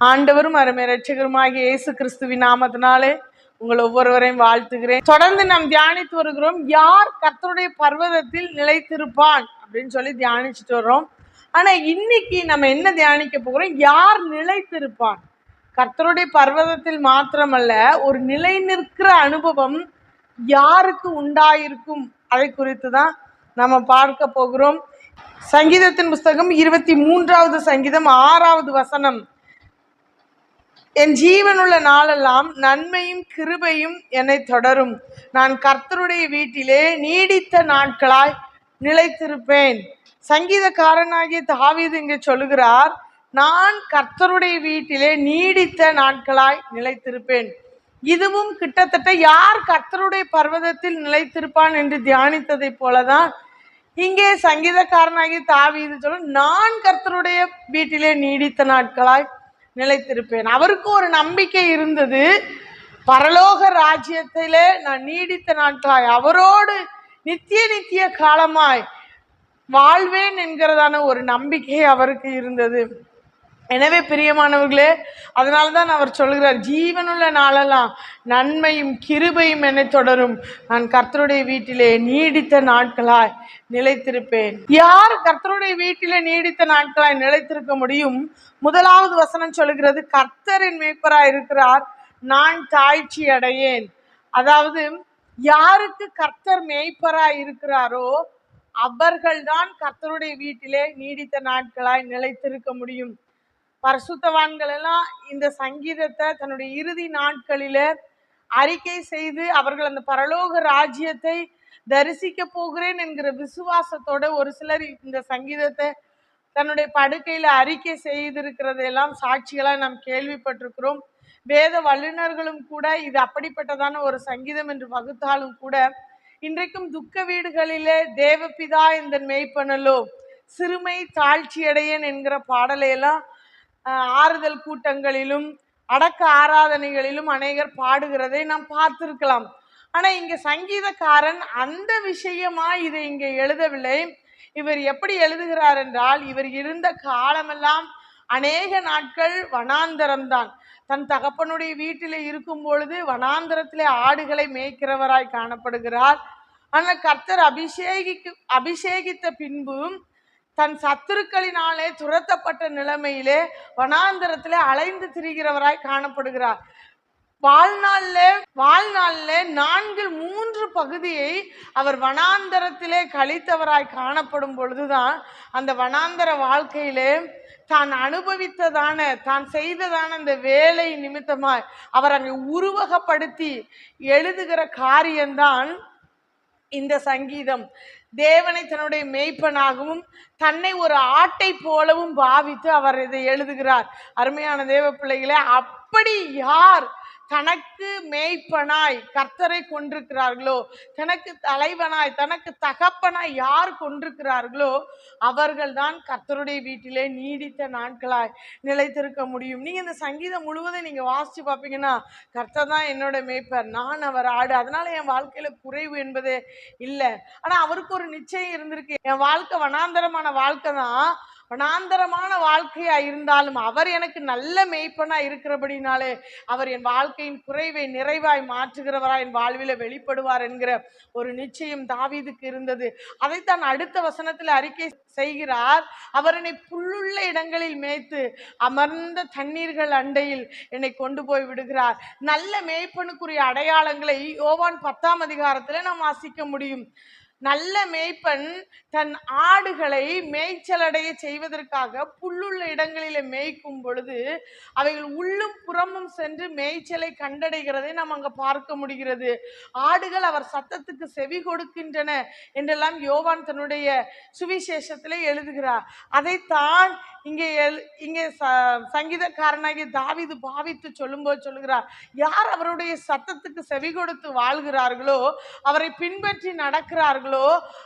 ஆண்டவரும் அருமை ரட்சகருமாகிய இயேசு கிறிஸ்துவின் நாமத்தினாலே உங்கள் ஒவ்வொருவரையும் வாழ்த்துகிறேன். தொடர்ந்து நாம் தியானித்து வருகிறோம். யார் கர்த்தருடைய பர்வதத்தில் நிலைத்திருப்பான் அப்படின்னு சொல்லி தியானிச்சுட்டு வர்றோம். ஆனா இன்னைக்கு நம்ம என்ன தியானிக்க போகிறோம்? யார் நிலைத்திருப்பான் கர்த்தருடைய பர்வதத்தில் மாத்திரமல்ல ஒரு நிலை நிற்கிற அனுபவம் யாருக்கு உண்டாயிருக்கும்? அதை குறித்து தான் நம்ம பார்க்க போகிறோம். சங்கீதத்தின் புஸ்தகம் இருபத்தி மூன்றாவது சங்கீதம் ஆறாவது வசனம். என் ஜீவனுள்ள நாளெல்லாம் நன்மையும் கிருபையும் என்னை தொடரும். நான் கர்த்தருடைய வீட்டிலே நீடித்த நாட்களாய் நிலைத்திருப்பேன். சங்கீதக்காரனாகிய தாவீது இங்கே சொல்லுகிறார் நான் கர்த்தருடைய வீட்டிலே நீடித்த நாட்களாய் நிலைத்திருப்பேன். இதுவும் கிட்டத்தட்ட யார் கர்த்தருடைய பர்வதத்தில் நிலைத்திருப்பான் என்று தியானித்ததைப் போலதான் இங்கே சங்கீதக்காரனாகி தாவீது சொல்லும் நான் கர்த்தருடைய வீட்டிலே நீடித்த நாட்களாய் நிலைத்திருப்பேன். அவருக்கும் ஒரு நம்பிக்கை இருந்தது. பரலோக ராஜ்யத்திலே நான் நீடித்த நாட்களாய் அவரோடு நித்திய நித்திய காலமாய் வாழ்வேன் என்கிறதான ஒரு நம்பிக்கை அவருக்கு இருந்தது. எனவே பிரியமானவர்களே அதனால தான் அவர் சொல்கிறார் ஜீவனுள்ள நாளெல்லாம் நன்மையும் கிருபையும் என்னை தொடரும். நான் கர்த்தருடைய வீட்டிலே நீடித்த நாட்களாய் நிலைத்திருப்பேன். யார் கர்த்தருடைய வீட்டிலே நீடித்த நாட்களாய் நிலைத்திருக்க முடியும்? முதலாவது வசனம் சொல்கிறது கர்த்தரின் மேய்ப்பராய் இருக்கிறார் நான் தாழ்ச்சி அடையேன். அதாவது யாருக்கு கர்த்தர் மேய்ப்பராய் இருக்கிறாரோ அவர்கள்தான் கர்த்தருடைய வீட்டிலே நீடித்த நாட்களாய் நிலைத்திருக்க முடியும். பரிசுத்தவான்கள் எல்லாம் இந்த சங்கீதத்தை தன்னுடைய இறுதி நாட்களில அறிக்கை செய்து அவர்கள் அந்த பரலோக ராஜ்யத்தை தரிசிக்க போகிறேன் என்கிற விசுவாசத்தோட ஒரு சிலர் இந்த சங்கீதத்தை தன்னுடைய படுக்கையில அறிக்கை செய்திருக்கிறதெல்லாம் சாட்சிகளாக நாம் கேள்விப்பட்டிருக்கிறோம். வேத வல்லுநர்களும் கூட இது அப்படிப்பட்டதான ஒரு சங்கீதம் என்று வகுத்தாலும் கூட இன்றைக்கும் துக்க வீடுகளிலே தேவபிதா இந்த மெய்ப்பனலோ சிறுமை தாழ்ச்சியடையன் என்கிற பாடலையெல்லாம் ஆறுதல் கூட்டங்களிலும் அடக்க ஆராதனைகளிலும் அநேகர் பாடுகிறதை நாம் பார்த்திருக்கலாம். ஆனால் இங்கே சங்கீதக்காரன் அந்த விஷயமா இதை இங்கே எழுதவில்லை. இவர் எப்படி எழுதுகிறார் என்றால் இவர் இருந்த காலமெல்லாம் அநேக நாட்கள் வனாந்தரம்தான். தன் தகப்பனுடைய வீட்டில் இருக்கும் பொழுது வனாந்தரத்திலே ஆடுகளை மேய்க்கிறவராய் காணப்படுகிறார். ஆனால் கர்த்தர் அபிஷேகிக்கு அபிஷேகித்த பின்பும் தன் சத்துருக்களினாலே துரத்தப்பட்ட நிலைமையிலே வனாந்தரத்திலே அலைந்து திரிகிறவராய் காணப்படுகிறார். வாழ்நாள்ல வாழ்நாள்ல நான்கில் மூன்று பகுதியை அவர் வனாந்தரத்திலே கழித்தவராய் காணப்படும் பொழுதுதான் அந்த வனாந்தர வாழ்க்கையிலே தான் அனுபவித்ததான தான் செய்ததான அந்த வேலை நிமித்தமாய் அவர் அங்கே உருவகப்படுத்தி எழுதுகிற காரியம்தான் இந்த சங்கீதம். தேவனை தன்னுடைய மேய்ப்பனாகவும் தன்னை ஒரு ஆட்டை போலவும் பாவித்து அவர் இதை எழுதுகிறார். அருமையான தேவ பிள்ளைகளே அப்படி யார் தனக்கு மேய்ப்பனாய் கர்த்தரை கொண்டிருக்கிறார்களோ தனக்கு தலைவனாய் தனக்கு தகப்பனாய் யார் கொண்டிருக்கிறார்களோ அவர்கள்தான் கர்த்தருடைய வீட்டிலே நீடித்த நாட்களாய் நிலைத்திருக்க முடியும். நீங்க இந்த சங்கீதம் முழுவதும் நீங்க வாசிச்சு பார்ப்பீங்கன்னா கர்த்தர் தான் என்னோட மேய்ப்பர் நான் அவர் ஆடு. அதனால என் வாழ்க்கையில குறைவு என்பதே இல்லை. ஆனா அவருக்கு ஒரு நிச்சயம் இருந்திருக்கு. என் வாழ்க்கை வனாந்தரமான வாழ்க்கை தான். வனாந்தரமான வாழ்க்கையா இருந்தாலும் அவர் எனக்கு நல்ல மெய்ப்பனா இருக்கிறபடினாலே அவர் என் வாழ்க்கையின் குறைவை நிறைவாய் மாற்றுகிறவராய் என் வாழ்வில வெளிப்படுவார் என்கிற ஒரு நிச்சயம் தாவீதுக்கு இருந்தது. அதைத்தான் அடுத்த வசனத்தில் அறிக்கை செய்கிறார். அவர் என்னை புல்லுள்ள இடங்களில் மேய்த்து அமர்ந்த தண்ணீர்கள் அண்டையில் என்னை கொண்டு போய் விடுகிறார். நல்ல மேய்ப்பனுக்குரிய அடையாளங்களை யோவான் பத்தாம் அதிகாரத்துல நாம் வாசிக்க முடியும். நல்ல மேய்ப்பன் தன் ஆடுகளை மேய்ச்சலடைய செய்வதற்காக புல்லுள்ள இடங்களிலே மேய்க்கும் பொழுது அவைகள் உள்ளும் புறமும் சென்று மேய்ச்சலை கண்டடைகிறதை நாம் அங்க பார்க்க முடிகிறது. ஆடுகள் அவர் சத்தத்துக்கு செவி கொடுக்கின்றன என்றெல்லாம் யோவான் தன்னுடைய சுவிசேஷத்தில் எழுதுகிறார். அதைத்தான் இங்கே எழு இங்கே ச சங்கீதக்காரனாகிய தாவிது பாவித்து சொல்லும்போது சொல்லுகிறார் யார் அவருடைய சத்தத்துக்கு செவி கொடுத்து வாழ்கிறார்களோ அவரை பின்பற்றி நடக்கிறார்கள்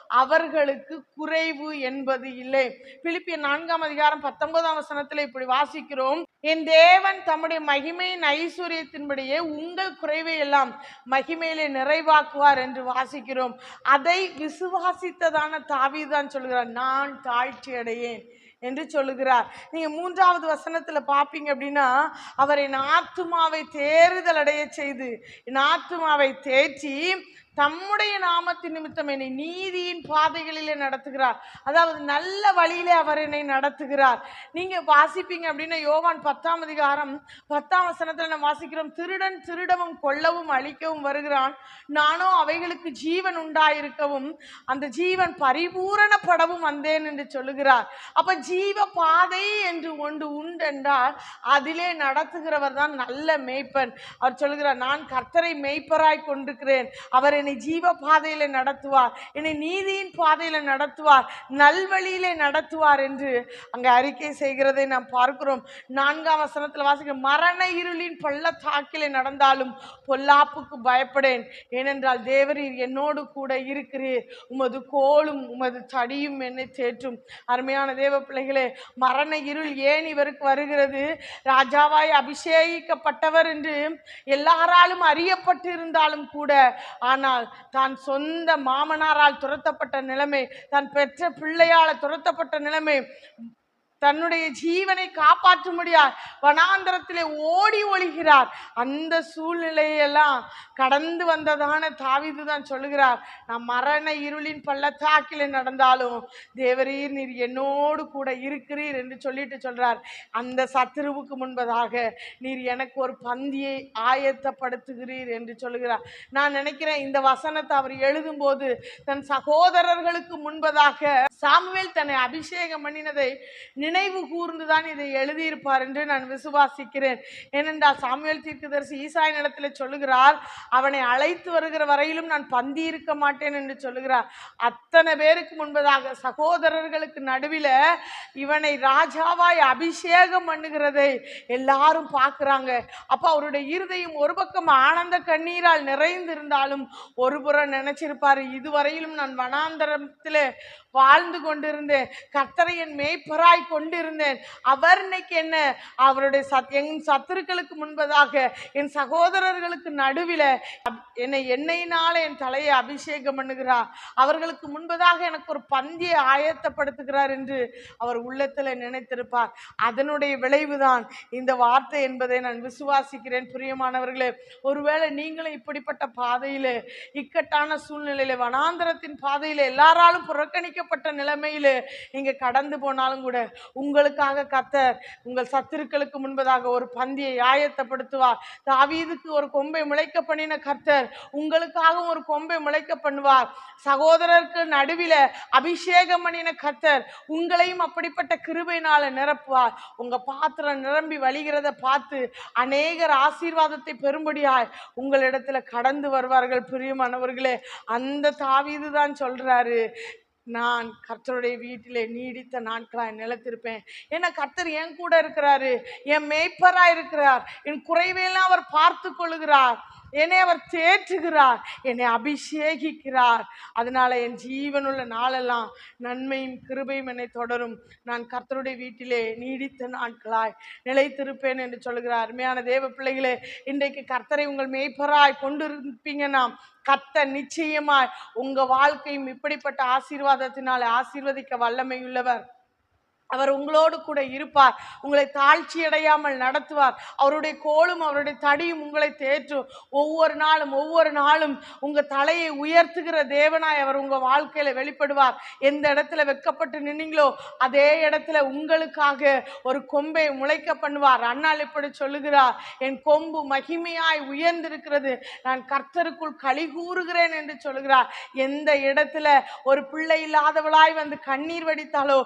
அவர்களுக்கு குறைவு என்பது இல்லை. பிலிப்பிய நான்காம் அதிகாரம் பத்தொன்பதாம் வசனத்தில் இப்படி வாசிக்கிறோம். என் தேவன் தம்முடைய மகிமையின் ஐஸ்வர்யத்தின்படியே உங்கள் குறைவை எல்லாம் மகிமையிலே நிறைவாக்குவார் என்று வாசிக்கிறோம். அதை விசுவாசித்ததான தாவிதான் சொல்கிறார். நான் தாழ்ச்சி அடையேன் என்று சொல்லுகிறார். நீங்க மூன்றாவது வசனத்துல பாப்பீங்க அப்படின்னா அவர் என் ஆத்துமாவை தேறுதல் அடைய செய்து என் ஆத்துமாவை தேற்றி தம்முடைய நாமத்தின் நிமித்தம் என்னை நீதியின் பாதைகளிலே நடத்துகிறார். அதாவது நல்ல வழியிலே அவர் என்னை நடத்துகிறார். நீங்க வாசிப்பீங்க அப்படின்னா யோவான் பத்தாம் அதிகாரம் பத்தாம் வசனத்துல நம்ம வாசிக்கிறோம் திருடன் திருடவும் கொல்லவும் அழிக்கவும் வருகிறான். நானோ அவைகளுக்கு ஜீவன் உண்டாயிருக்கவும் அந்த ஜீவன் பரிபூரணப்படவும் வந்தேன் என்று சொல்லுகிறார். அப்ப ஜீவ பாதை என்று ஒன்று உண்டென்றால் அதிலே நடத்துகிறவர் தான் நல்ல மேய்ப்பன். அவர் சொல்லுகிறார் நான் கர்த்தரை மேய்ப்பராய் கொண்டிருக்கிறேன். அவர் என்னை ஜீவ பாதையில நடத்துவார். என்னை நீதியின் பாதையில நடத்துவார். நல்வழியிலே நடத்துவார் என்று அங்க அறிக்கை செய்கிறதை நாம் பார்க்கிறோம். நான்காம் வசனத்துல வாசிக்கிறோம் மரண இருளின் பள்ளத்தாக்கிலே நடந்தாலும் பொல்லாப்புக்கு பயப்படேன். ஏனென்றால் தேவரீர் என்னோடு கூட இருக்கிறீர். உமது கோலும் உமது தடியும் என்னை தேற்றும். அருமையான தேவ பிள்ளைகளே மரண இருள் ஏன் இவருக்கு வருகிறது? ராஜாவாய் அபிஷேகிக்கப்பட்டவர் என்று எல்லாராலும் அறியப்பட்டு இருந்தாலும் கூட ஆனால் தான் சொந்த மாமனாரால் துரத்தப்பட்ட நிலைமை தான் பெற்ற பிள்ளையால் துரத்தப்பட்ட நிலைமை. தன்னுடைய ஜீவனை காப்பாற்ற முடியாது வனாந்தரத்திலே ஓடி ஒழிகிறார் அந்த சூழ்நிலையெல்லாம் கடந்து வந்ததான தாவிது தான் சொல்லுகிறார். நான் மரண இருளின் பள்ளத்தாக்கில் நடந்தாலும் தேவரீர் நீர் என்னோடு கூட இருக்கிறீர் என்று சொல்லிட்டு சொல்றார். அந்த சத்துருவுக்கு முன்பதாக நீர் எனக்கு ஒரு பந்தியை ஆயத்தப்படுத்துகிறீர் என்று சொல்லுகிறார். நான் நினைக்கிறேன் இந்த வசனத்தை அவர் எழுதும்போது தன் சகோதரர்களுக்கு முன்பதாக சாமுவேல் தன்னை அபிஷேகம் பண்ணினதை நினைவு கூர்ந்துதான் இதை எழுதியிருப்பார் என்று நான் விசுவாசிக்கிறேன். ஏனென்றால் சாமியல் தீர்க்கதரிசி ஈசாயின் இடத்துல சொல்லுகிறார் அவனை அழைத்து வருகிற வரையிலும் நான் பந்தி இருக்க மாட்டேன் என்று சொல்லுகிறார். அத்தனை பேருக்கு முன்பதாக சகோதரர்களுக்கு நடுவில இவனை ராஜாவாய் அபிஷேகம் பண்ணுகிறதை எல்லாரும் பார்க்குறாங்க. அப்போ அவருடைய இருதயம் ஒரு பக்கம் ஆனந்த கண்ணீரால் நிறைந்திருந்தாலும் ஒரு புறம் நினைச்சிருப்பாரு இதுவரையிலும் நான் வனாந்தரத்தில் வாழ்ந்து கொண்டிருந்தேன். கத்தரையின் மேய்ப்பராய் கொண்டு கொண்டிருந்தேன். அவர் இன்னைக்கு என்ன? அவருடைய சத் என் சத்துருக்களுக்கு முன்பதாக என் சகோதரர்களுக்கு நடுவில் என்னை எண்ணெயினால் என் தலையை அபிஷேகம் பண்ணுகிறார். அவர்களுக்கு முன்பதாக எனக்கு ஒரு பந்தியை ஆயத்தப்படுத்துகிறார் என்று அவர் உள்ளத்தில் நினைத்திருப்பார். அதனுடைய விளைவுதான் இந்த வார்த்தை என்பதை நான் விசுவாசிக்கிறேன். பிரியமானவர்களே ஒருவேளை நீங்களும் இப்படிப்பட்ட பாதையில் இக்கட்டான சூழ்நிலையில வனாந்தரத்தின் பாதையில் எல்லாராலும் புறக்கணிக்கப்பட்ட நிலைமையில் நீங்கள் கடந்து போனாலும் கூட உங்களுக்காக கத்தர் உங்கள் சத்துருக்களுக்கு முன்பதாக ஒரு பந்தியை ஆயத்தப்படுத்துவார். தாவீதுக்கு ஒரு கொம்பை முளைக்க பண்ணின கர்த்தர் உங்களுக்காகவும் ஒரு கொம்பை முளைக்க பண்ணுவார். சகோதரருக்கு நடுவில் அபிஷேகம் பண்ணின கர்த்தர் உங்களையும் அப்படிப்பட்ட கிருபையினால நிரப்புவார். உங்கள் பாத்திரம் நிரம்பி வழிகிறத பார்த்து அநேகர் ஆசீர்வாதத்தை பெறும்படியாய் உங்களிடத்துல கடந்து வருவார்கள். பிரியமானவர்களே அந்த தாவீது தான் சொல்கிறாரு நான் கர்த்தருடைய வீட்டிலே நீடித்த நாட்களாக நிலத்திருப்பேன். ஏன்னா கர்த்தர் என் கூட இருக்கிறாரு. என் மேய்ப்பராக இருக்கிறார் என் குறைவையெல்லாம் அவர் பார்த்து கொள்கிறார் என்னை அவர் தேற்றுகிறார் என்னை அபிஷேகிக்கிறார். அதனால என் ஜீவனுள்ள நாளெல்லாம் நன்மையும் கிருபையும் என்னை தொடரும். நான் கர்த்தருடைய வீட்டிலே நீடித்த நாட்களாய் நிலைத்திருப்பேன் என்று சொல்கிறார் அருமையான தேவ பிள்ளைகளே இன்றைக்கு கர்த்தரை உங்கள் மேய்ப்பராய் கொண்டிருப்பீங்கன்னா கத்த நிச்சயமாய் உங்கள் வாழ்க்கையும் இப்படிப்பட்ட ஆசீர்வாதத்தினால் ஆசீர்வதிக்க வல்லமையுள்ளவர். அவர் உங்களோடு கூட இருப்பார். உங்களை தாழ்ச்சி அடையாமல் நடத்துவார். அவருடைய கோலும் அவருடைய தடியும் உங்களை தேற்றும். ஒவ்வொரு நாளும் ஒவ்வொரு நாளும் உங்கள் தலையை உயர்த்துகிற தேவனாய் அவர் உங்கள் வாழ்க்கையில் வெளிப்படுவார். எந்த இடத்துல வெக்கப்பட்டு நின்னீங்களோ அதே இடத்துல உங்களுக்காக ஒரு கொம்பை முளைக்க பண்ணுவார். அண்ணால் இப்படி சொல்லுகிறார் என் கொம்பு மகிமையாய் உயர்ந்திருக்கிறது. நான் கர்த்தருக்குள் களி கூறுகிறேன் என்று சொல்கிறார் எந்த இடத்துல ஒரு பிள்ளை இல்லாதவளாய் வந்து கண்ணீர் வடித்தாலோ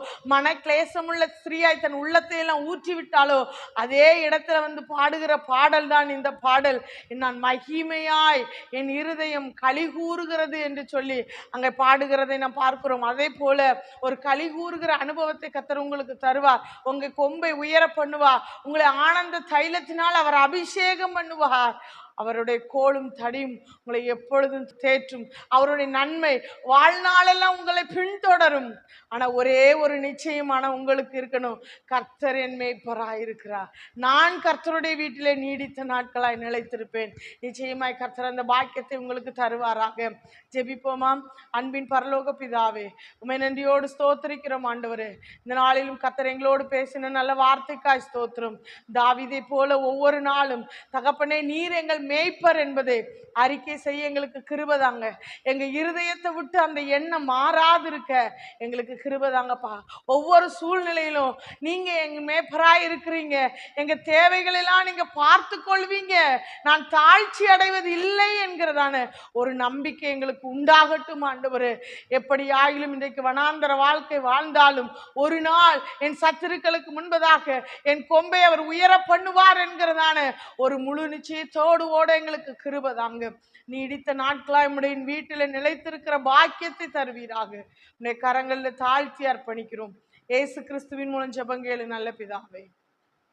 மனக்லேசமுள்ள ஸ்திரீயாய் தன் உள்ளத்தை எல்லாம் ஊற்றி விட்டாலோ அதே இடத்துல வந்து பாடுகிற பாடல் தான் இந்த பாடல். நான் மகிமையாய் என் இருதயம் கலிகூறுகிறது என்று சொல்லி அங்கே பாடுகிறதை நாம் பார்க்கிறோம். அதே போல ஒரு களி கூறுகிற அனுபவத்தை கத்தர் உங்களுக்கு தருவார். உங்க கொம்பை உயர பண்ணுவார். உங்களை ஆனந்த தைலத்தினால் அவர் அபிஷேகம் பண்ணுவார். அவருடைய கோலும் தடியும் உங்களை எப்பொழுதும் தேற்றும். அவருடைய நன்மை வாழ்நாளெல்லாம் உங்களை பின்தொடரும். ஆனால் ஒரே ஒரு நிச்சயமான உங்களுக்கு இருக்கணும். கர்த்தர் என் மேய்ப்பராக இருக்கிறார் நான் கர்த்தருடைய வீட்டிலே நீடித்த நாட்களாய் நிலைத்திருப்பேன். நிச்சயமாய் கர்த்தர் அந்த பாக்கியத்தை உங்களுக்கு தருவாராக. ஜெபிப்போமாம் அன்பின் பரலோக பிதாவே உமை நன்றியோடு ஸ்தோத்திரிக்கிறோம் ஆண்டவரே. இந்த நாளிலும் கர்த்தர் எங்களோடு பேசின நல்ல வார்த்தைக்காய் ஸ்தோத்திரம். தாவிதை போல ஒவ்வொரு நாளும் தகப்பனே நீர் எங்கள் மேய்ப்பர் என்பதை. அறிக்கை செய்ய எங்களுக்கு கிருபதாங்க எங்க இருதயத்தை விட்டு அந்த எண்ணம் மாறாதிருக்க எங்களுக்கு கிருபதாங்கப்பா ஒவ்வொரு சூழ்நிலையிலும் நீங்க எங்க மேப்பராக இருக்கிறீங்க. எங்க தேவைகளெல்லாம் நீங்க பார்த்து கொள்வீங்க. நான் தாழ்ச்சி அடைவது இல்லை என்கிறதான ஒரு நம்பிக்கை எங்களுக்கு உண்டாகட்டும் ஆண்டவர். எப்படி ஆயிலும் இன்றைக்கு வனாந்தர வாழ்க்கை வாழ்ந்தாலும் ஒரு நாள் என் சத்துருக்களுக்கு முன்பதாக என் கொம்பை அவர் உயர பண்ணுவார் என்கிறதான ஒரு முழு நிச்சயத்தோடு ஓட எங்களுக்கு கிருபதாங்க நீடித்த நாட்களாக உடைய வீட்டில் நிலைத்திருக்கிற பாக்கியத்தை தருவீராக. உடைய கரங்களில் தாழ்த்தி அர்ப்பணிக்கிறோம். ஏசு கிறிஸ்துவின் மூலம் ஜெபங்கேளு நல்ல பிதாவே.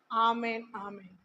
ஆமேன் ஆமேன்.